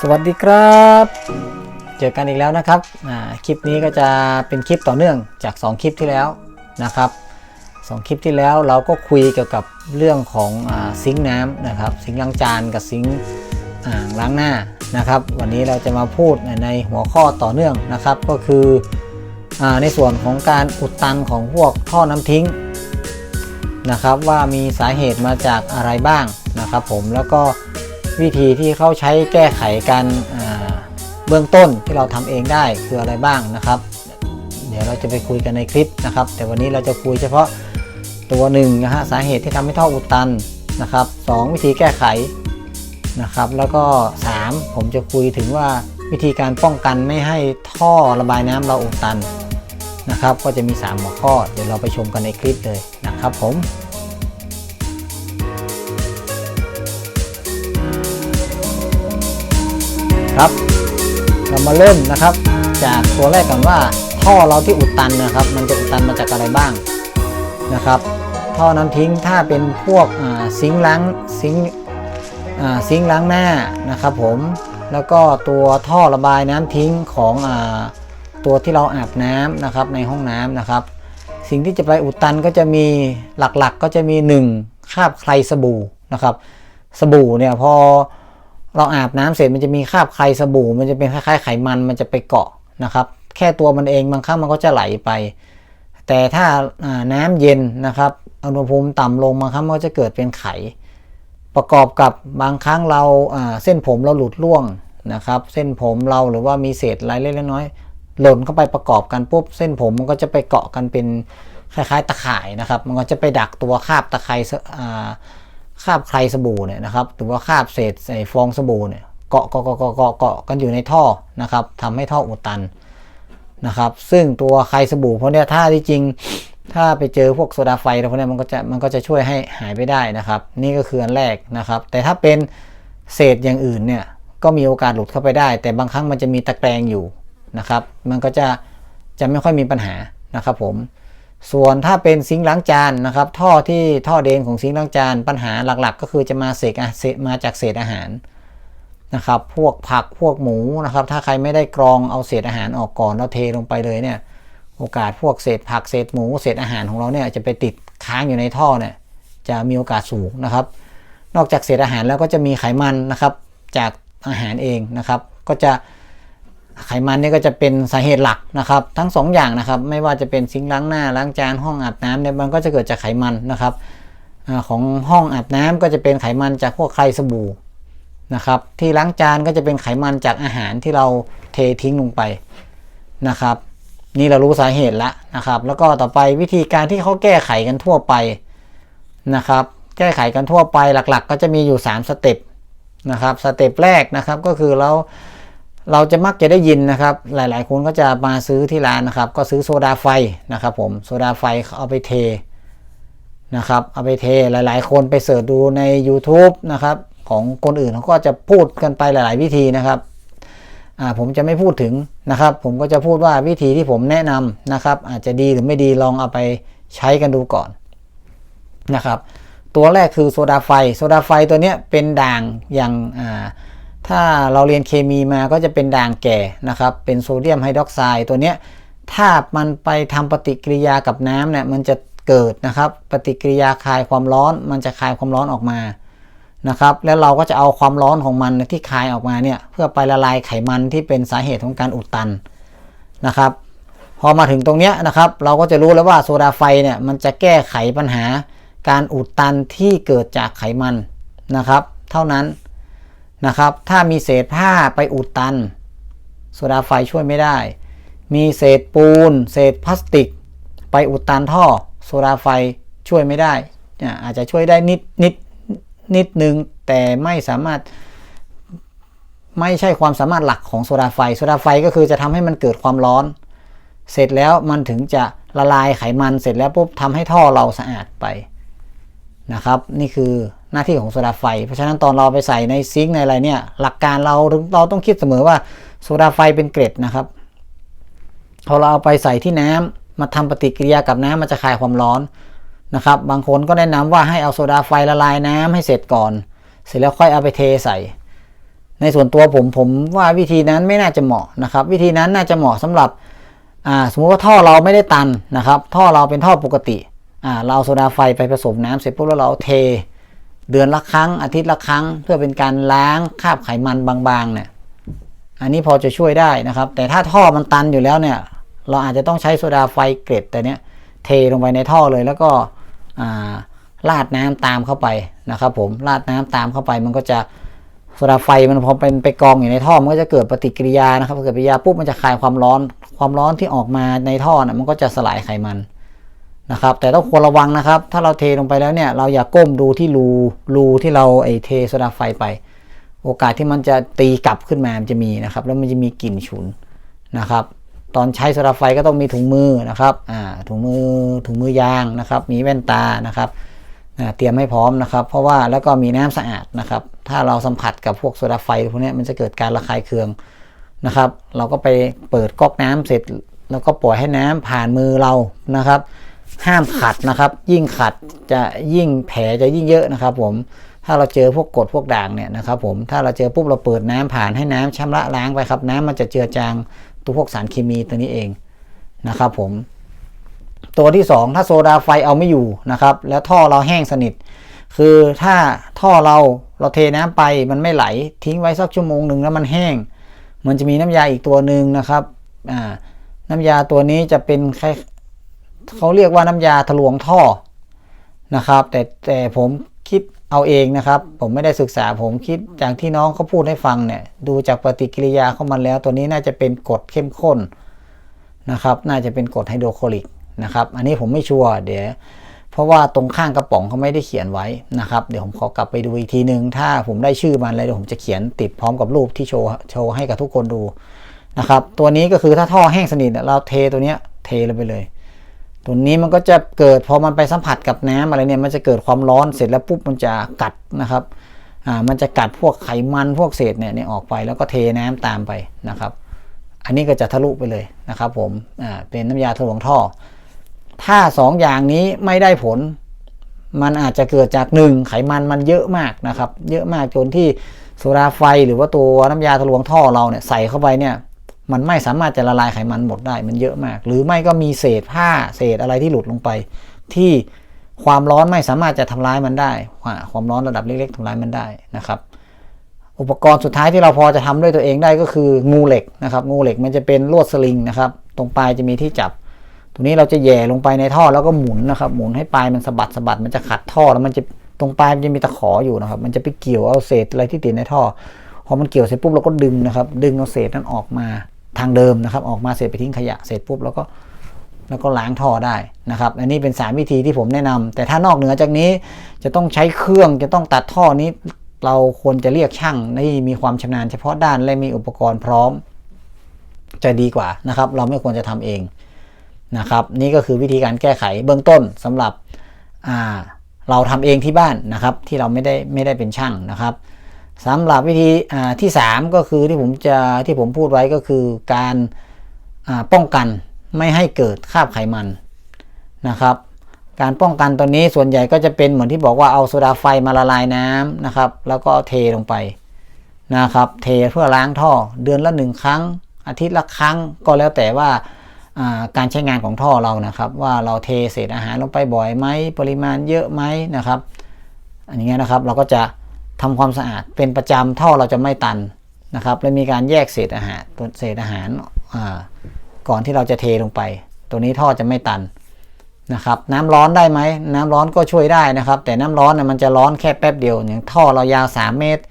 สวัสดีครับ เจอกันอีกแล้วนะครับคลิปนี้ก็จะเป็นคลิปต่อเนื่องจาก 2 คลิปที่แล้วนะครับสองคลิปที่แล้วเราก็คุยเกี่ยวกับเรื่องของอซิงค์น้ำนะครับ ซิงค์ล้างจานกับซิงค์ล้างหน้านะครับ วันนี้เราจะมาพูดในหัวข้อต่อเนื่องนะครับ ก็คืออในส่วนของการอุดตันของพวกท่อน้ำทิ้งนะครับ ว่ามีสาเหตุมาจากอะไรบ้างนะครับ ผมแล้วก็ วิธีที่เขาใช้แก้ไขกันเบื้องต้นที่เราทำเองได้คืออะไรบ้างนะครับ เดี๋ยวเราจะไปคุยกันในคลิปนะครับ แต่วันนี้เราจะคุยเฉพาะตัวหนึ่งนะฮะสาเหตุที่ทำให้ท่ออุดตันนะครับสองวิธีแก้ไขนะครับ แล้วก็ 3 ผมจะคุยถึงว่าวิธีการป้องกันไม่ให้ท่อระบายน้ำเราอุดตันนะครับ ก็จะมี 3 หัวข้อเดี๋ยวเราไปชมกันในคลิปเลยนะครับผม ครับ เรามาเริ่มนะครับ จากตัวแรกก่อนว่าท่อเราที่อุดตันนะครับ มันจะอุดตันมาจากอะไรบ้างนะครับ ท่อน้ำทิ้งถ้าเป็นพวกซิงล้างซิงซิงล้างหน้านะครับผมแล้วก็ตัวท่อระบายน้ำทิ้งของอตัวที่เราอาบน้ำนะครับในห้องน้ำนะครับ สิ่งที่จะไปอุดตันก็จะมีหลักๆก็จะมี 1คราบใครสบู่นะครับ สบู่เนี่ยพอ เราอาบน้ำเสร็จมันจะมีคราบใครสบู่ มันจะเป็นคล้ายๆไขมันมันจะไปเกาะนะครับ แค่ตัวมันเองบางครั้งมันก็จะไหลไป แต่ถ้าน้ำเย็นนะครับอุณหภูมิต่ำลงบางครั้งมันก็จะเกิดเป็นไข ประกอบกับบางครั้งเราเส้นผมเราหลุดร่วงนะครับ เส้นผมเราหรือว่ามีเศษอะไรเล็กๆน้อยๆหล่นเข้าไปประกอบกันปุ๊บเส้นผมมันก็จะไปเกาะกันเป็นคล้ายๆตะข่ายนะครับ มันก็จะไปดักตัวคราบตะไคร่ คราบใครสบู่เนี่ยนะครับหรือว่าคราบเศษใส่ฟองสบู่เนี่ยเกาะเกาะเกาะเกาะเกาะเกาะกันอยู่ในท่อนะครับทำให้ท่ออุดตันนะครับ ซึ่งตัวไครสบู่พวกเนี้ยถ้าที่จริง ถ้าไปเจอพวกโซดาไฟพวกเนี้ยมันก็จะมันก็จะช่วยให้หายไปได้นะครับ นี่ก็คืออันแรกนะครับ แต่ถ้าเป็นเศษอย่างอื่นเนี่ยก็มีโอกาสหลุดเข้าไปได้ แต่บางครั้งมันจะมีตะแกรงอยู่นะครับ มันก็จะจะไม่ค่อยมีปัญหานะครับผม ส่วนถ้าเป็นซิงค์ล้างจานนะครับ ท่อที่ท่อเดนของซิงค์ล้างจานปัญหาหลักๆ ก็คือจะมาเศษอะเศษมาจากเศษอาหารนะครับ พวกผักพวกหมูนะครับ ถ้าใครไม่ได้กรองเอาเศษอาหารออกก่อนแล้วเทลงไปเลยเนี่ย โอกาสพวกเศษผักเศษหมูเศษอาหารของเราเนี่ยจะไปติดค้างอยู่ในท่อเนี่ยจะมีโอกาสสูงนะครับ นอกจากเศษอาหารแล้วก็จะมีไขมันนะครับจากอาหารเองนะครับ ก็จะ ไขมันนี่ก็จะเป็นสาเหตุหลักนะครับ ทั้ง2ออย่างนะครับ ไม่ว่าจะเป็นซิงค์ล้างหน้าล้างจานห้องอาบน้ำเนี่ยมันก็จะเกิดจากไขมันนะครับอของห้องอาบน้ำก็จะเป็นไขมันจากพวกไครสบู่นะครับ ที่ล้างจานก็จะเป็นไขมันจากอาหารที่เราเททิ้งลงไปนะครับ นี่เรารู้สาเหตุแล้วนะครับ แล้วก็ต่อไปวิธีการที่เขาแก้ไขกันทั่วไปนะครับ แก้ไขกันทั่วไปหลักๆ ก็จะมีอยู่ 3 สเต็ปนะครับสเต็ปแรกนะครับก็คือเรา เราจะมักจะได้ยินนะครับ หลายๆ คนก็จะมาซื้อที่ร้านนะครับ ก็ซื้อโซดาไฟนะครับ ผมโซดาไฟเอาไปเทนะครับ เอาไปเทหลาย ๆ คนไปเสิร์ชดูใน YouTube นะครับ ของคนอื่นเขาก็จะพูดกันไปหลาย ๆ วิธีนะครับผมจะไม่พูดถึงนะครับ ผมก็จะพูดว่าวิธีที่ผมแนะนำนะครับ อาจจะดีหรือไม่ดีลองเอาไปใช้กันดูก่อนนะครับ ตัวแรกคือโซดาไฟโซดาไฟตัวเนี้ยเป็นด่างอย่างอ่า ถ้าเราเรียนเคมีมาก็จะเป็นด่างแก่นะครับ เป็นโซเดียมไฮดรอกไซด์ตัวเนี้ยถ้ามันไปทำปฏิกิริยากับน้ำเนี่ยมันจะเกิดนะครับ ปฏิกิริยาคายความร้อน มันจะคายความร้อนออกมานะครับ แล้วเราก็จะเอาความร้อนของมันที่คายออกมาเนี่ยเพื่อไปละลายไขมันที่เป็นสาเหตุของการอุดตันนะครับ พอมาถึงตรงเนี้ยนะครับ เราก็จะรู้แล้วว่าโซดาไฟเนี่ยมันจะแก้ไขปัญหาการอุดตันที่เกิดจากไขมันนะครับ เท่านั้น นะครับ ถ้ามีเศษผ้าไปอุดตัน โซดาไฟช่วยไม่ได้ มีเศษปูน เศษพลาสติก ไปอุดตันท่อ โซดาไฟช่วยไม่ได้อ่าอาจจะช่วยได้นิดนิดนิดนึง แต่ไม่สามารถไม่ใช่ความสามารถหลักของโซดาไฟ โซดาไฟก็คือจะทำให้มันเกิดความร้อน เสร็จแล้วมันถึงจะละลายไขมันเสร็จแล้วปุ๊บทำให้ท่อเราสะอาดไป นะครับ นี่คือหน้าที่ของโซดาไฟ เพราะฉะนั้นตอนเราไปใส่ในซิงค์ในอะไรเนี่ย หลักการเราเราต้องคิดเสมอว่าโซดาไฟเป็นเกรดนะครับพอเราเอาไปใส่ที่น้ำมาทำปฏิกิริยากับน้ำมันจะคายความร้อนนะครับ บางคนก็แนะนำว่าให้เอาโซดาไฟละลายน้ำให้เสร็จก่อน เสร็จแล้วค่อยเอาไปเทใส่ ในส่วนตัวผมผมว่าวิธีนั้นไม่น่าจะเหมาะนะครับ วิธีนั้นน่าจะเหมาะสำหรับสมมติว่าท่อเราไม่ได้ตันนะครับ ท่อเราเป็นท่อปกติ เราเอาโซดาไฟไปผสมน้ำเสร็จปุ๊บแล้วเราเท เดือนละครั้งอาทิตย์ละครั้ง เพื่อเป็นการล้างคราบไขมันบางๆเนี่ยอันนี้พอจะช่วยได้นะครับ แต่ถ้าท่อมันตันอยู่แล้วเนี่ย เราอาจจะต้องใช้โซดาไฟเกรดแต่เนี้ยเทลงไปในท่อเลยแล้วก็อ่าราดน้ำตามเข้าไปนะครับ ผมราดน้ำตามเข้าไปมันก็จะโซดาไฟมันพอเป็นไปกองอยู่ในท่อมันก็จะเกิดปฏิกิริยานะครับเกิดปฏิกิริยาปุ๊บมันจะคายความร้อนความร้อนที่ออกมาในท่อน่ะมันก็จะสลายไขมัน นะครับ แต่ต้องควรระวังนะครับ ถ้าเราเทลงไปแล้วเนี่ย เราอย่าก้มดูที่รูรูที่เราไอเทโซดาไฟไป โอกาสที่มันจะตีกลับขึ้นมามันจะมีนะครับ แล้วมันจะมีกลิ่นฉุนนะครับ ตอนใช้โซดาไฟก็ต้องมีถุงมือนะครับอ่าถุงมือถุงมือยางนะครับ มีแว่นตานะครับเตรียมให้พร้อมนะครับ เพราะว่าแล้วก็มีน้ำสะอาดนะครับ ถ้าเราสัมผัสกับพวกโซดาไฟพวกนี้มันจะเกิดการระคายเคืองนะครับ เราก็ไปเปิดก๊อกน้ำเสร็จ แล้วก็ปล่อยให้น้ำผ่านมือเรานะครับ ห้ามขัดนะครับ ยิ่งขัดจะยิ่งแผลจะยิ่งเยอะนะครับ ผมถ้าเราเจอพวกกรดพวกด่างเนี่ยนะครับผมถ้าเราเจอปุ๊บเราเปิดน้ำผ่านให้น้ำชำระล้างไปครับ น้ำมันจะเจือจางตัวพวกสารเคมีตัวนี้เองนะครับผม ตัวที่สองถ้าโซดาไฟเอาไม่อยู่นะครับ แล้วท่อเราแห้งสนิท คือถ้าท่อเราเราเทน้ำไปมันไม่ไหล ทิ้งไว้สักชั่วโมงหนึ่งแล้วมันแห้ง มันจะมีน้ำยาอีกตัวหนึ่งนะครับอ่าน้ำยาตัวนี้จะเป็นคล้าย เขาเรียกว่าน้ำยาทะลวงท่อนะครับ แต่แต่ผมคิดเอาเองนะครับ ผมไม่ได้ศึกษาผมคิดจากที่น้องเขาพูดให้ฟังเนี่ย ดูจากปฏิกิริยาข้ามันแล้ว ตัวนี้น่าจะเป็นกรดเข้มข้นนะครับ น่าจะเป็นกรดไฮโดรคลอริกนะครับ อันนี้ผมไม่ชัวร์เดี๋ยวเพราะว่าตรงข้างกระป๋องเขาไม่ได้เขียนไว้นะครับ เดี๋ยวผมขอกลับไปดูอีกทีหนึ่งถ้าผมได้ชื่อมันแล้วเดี๋ยวผมจะเขียนติดพร้อมกับรูปที่โชว์โชว์ให้กับทุกคนดูนะครับ ตัวนี้ก็คือถ้าท่อแห้งสนิทเนี่ยเราเทตัวเนี้ยเทลงไปเลย ตัวนี้มันก็จะเกิดพอมันไปสัมผัสกับน้ำอะไรเนี่ยมันจะเกิดความร้อนเสร็จแล้วปุ๊บมันจะกัดนะครับอ่ามันจะกัดพวกไขมันพวกเศษเนี่ยนี่ออกไปแล้วก็เทน้ำตามไปนะครับ อันนี้ก็จะทะลุไปเลยนะครับ ผมอ่าเป็นน้ำยาทะลวงท่อ ถ้าสองอย่างนี้ไม่ได้ผล มันอาจจะเกิดจากหนึ่งไขมันมันเยอะมากนะครับ เยอะมากจนที่โซดาไฟหรือว่าตัวน้ำยาทะลวงท่อเราเนี่ยใส่เข้าไปเนี่ย มันไม่สามารถจะละลายไขมันหมดได้มันเยอะมาก หรือไม่ก็มีเศษผ้าเศษอะไรที่หลุดลงไป ที่ความร้อนไม่สามารถจะทำร้ายมันได้ ความร้อนระดับเล็ก ๆทำร้ายมันได้นะครับ อุปกรณ์สุดท้ายที่เราพอจะทำด้วยตัวเองได้ก็คืองูเหล็กนะครับ งูเหล็กมันจะเป็นลวดสลิงนะครับ ตรงปลายจะมีที่จับ ตรงนี้เราจะแย่ลงไปในท่อแล้วก็หมุนนะครับ หมุนให้ปลายมันสะบัดสะบัดมันจะขัดท่อแล้วมันจะตรงปลายมันจะมีตะขออยู่นะครับ มันจะไปเกี่ยวเอาเศษอะไรที่ติดในท่อ พอมันเกี่ยวเสร็จปุ๊บเราก็ดึงนะครับ ดึงเอาเศษนั้นออกมา ทางเดิมนะครับ ออกมาเสร็จไปทิ้งขยะเสร็จปุ๊บแล้วก็แล้วก็ล้างท่อได้นะครับ อันนี้เป็น 3 วิธีที่ผมแนะนำแต่ถ้านอกเหนือจากนี้จะต้องใช้เครื่องจะต้องตัดท่อนี้ เราควรจะเรียกช่างที่มีความชำนาญเฉพาะด้านและมีอุปกรณ์พร้อม จะดีกว่านะครับ เราไม่ควรจะทำเองนะครับ นี่ก็คือวิธีการแก้ไขเบื้องต้นสำหรับเราทำเองที่บ้านนะครับ ที่เราไม่ได้ไม่ได้เป็นช่างนะครับ สำหรับวิธีที่ 3 ก็คือที่ผมจะที่ผมพูดไว้ก็คือการป้องกันไม่ให้เกิดคราบไขมันนะครับ การป้องกันตัวนี้ส่วนใหญ่ก็จะเป็นเหมือนที่บอกว่าเอาโซดาไฟมาละลายน้ำนะครับ แล้วก็เทลงไปนะครับ เทเพื่อล้างท่อเดือนละหนึ่งครั้ง อาทิตย์ละครั้งก็แล้วแต่ว่าอ่าการใช้งานของท่อเรานะครับ ว่าเราเทเศษอาหารลงไปบ่อยไหมปริมาณเยอะไหมนะครับ อันนี้นะครับเราก็จะ ทำความสะอาดเป็นประจำท่อเราจะไม่ตันนะครับและมีการแยกเศษอาหารตัวเศษอาหารก่อนที่เราจะเทลงไป ตัวนี้ท่อจะไม่ตันนะครับน้ำร้อนได้ไหมน้ำร้อนก็ช่วยได้นะครับ แต่น้ำร้อนเนี่ยมันจะร้อนแค่แป๊บเดียวอย่างท่อเรายาว 3 เมตร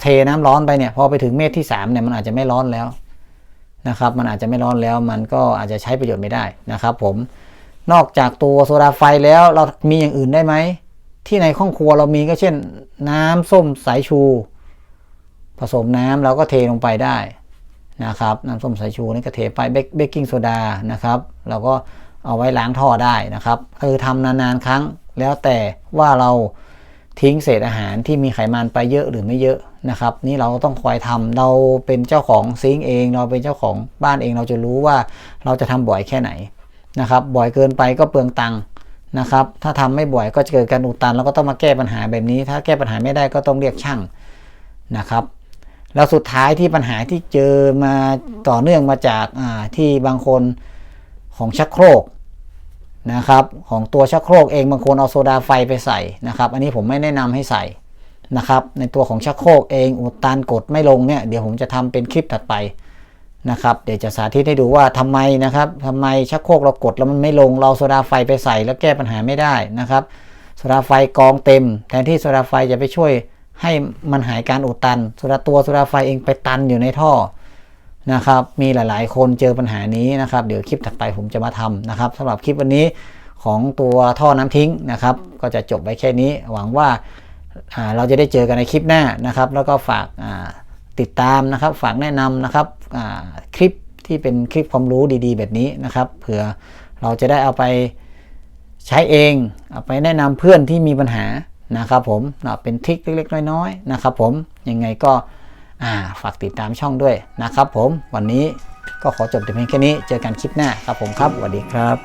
เทน้ำร้อนไปเนี่ยพอไปถึงเมตรที่3เนี่ยมันอาจจะไม่ร้อนแล้วนะครับมันอาจจะไม่ร้อนแล้วมันก็อาจจะใช้ประโยชน์ไม่ได้นะครับผมนอกจากตัวโซดาไฟแล้วเรามีอย่างอื่นได้ไหม ที่ในห้องครัวเรามีก็เช่น น้ำส้มสายชู ผสมน้ำเราก็เทลงไปได้นะครับน้ำส้มสายชูนี่ก็เทไปเบกกิ้งโซดานะครับ เราก็เอาไว้ล้างท่อได้นะครับคือทำนานๆครั้งแล้วแต่ว่าเราทิ้งเศษอาหารที่มีไขมันไปเยอะหรือไม่เยอะนะครับ นี่เราก็ต้องคอยทำเราเป็นเจ้าของซิงเอง เราเป็นเจ้าของบ้านเองเราจะรู้ว่าเราจะทำบ่อยแค่ไหนนะครับ บ่อยเกินไปก็เปลืองตังค์ นะครับ ถ้าทำไม่บ่อยก็จะเกิดการอุดตัน แล้วก็ต้องมาแก้ปัญหาแบบนี้ ถ้าแก้ปัญหาไม่ได้ก็ต้องเรียกช่างนะครับ แล้วสุดท้ายที่ปัญหาที่เจอมาต่อเนื่องมาจากที่บางคนของชักโครกนะครับ ของตัวชักโครกเองบางคนเอาโซดาไฟไปใส่นะครับ อันนี้ผมไม่แนะนำให้ใส่นะครับ ในตัวของชักโครกเองอุดตันกดไม่ลงเนี่ยเดี๋ยวผมจะทำเป็นคลิปถัดไป นะครับเดี๋ยวจะสาธิตให้ดูว่าทำไมนะครับทำไมชักโครกเรากดแล้วมันไม่ลงเราโซดาไฟไปใส่แล้วแก้ปัญหาไม่ได้นะครับโซดาไฟกองเต็ม แทนที่โซดาไฟจะไปช่วยให้มันหายการอุดตันโซดาตัวโซดาไฟเองไปตันอยู่ในท่อนะครับมีหลายๆ คนเจอปัญหานี้นะครับ เดี๋ยวคลิปถัดไปผมจะมาทำนะครับสำหรับคลิปวันนี้ของตัวท่อน้ำทิ้งนะครับ ก็จะจบไว้แค่นี้ หวังว่าอ่าเราจะได้เจอกันในคลิปหน้านะครับ แล้วก็ฝากอ่า ติดตามนะครับฝากแนะนำนะครับคลิปที่เป็นคลิปความรู้ดีๆ แบบนี้นะครับ เผื่อเราจะได้เอาไปใช้เองเอาไปแนะนำเพื่อนที่มีปัญหานะครับผมเป็นทริคเล็กๆ น้อยๆนะครับผมยังไงก็ฝากติดตามช่องด้วยนะครับผมวันนี้ก็ขอจบแต่เพียงแค่นี้เจอกันคลิปหน้าครับผมครับสวัสดีครับ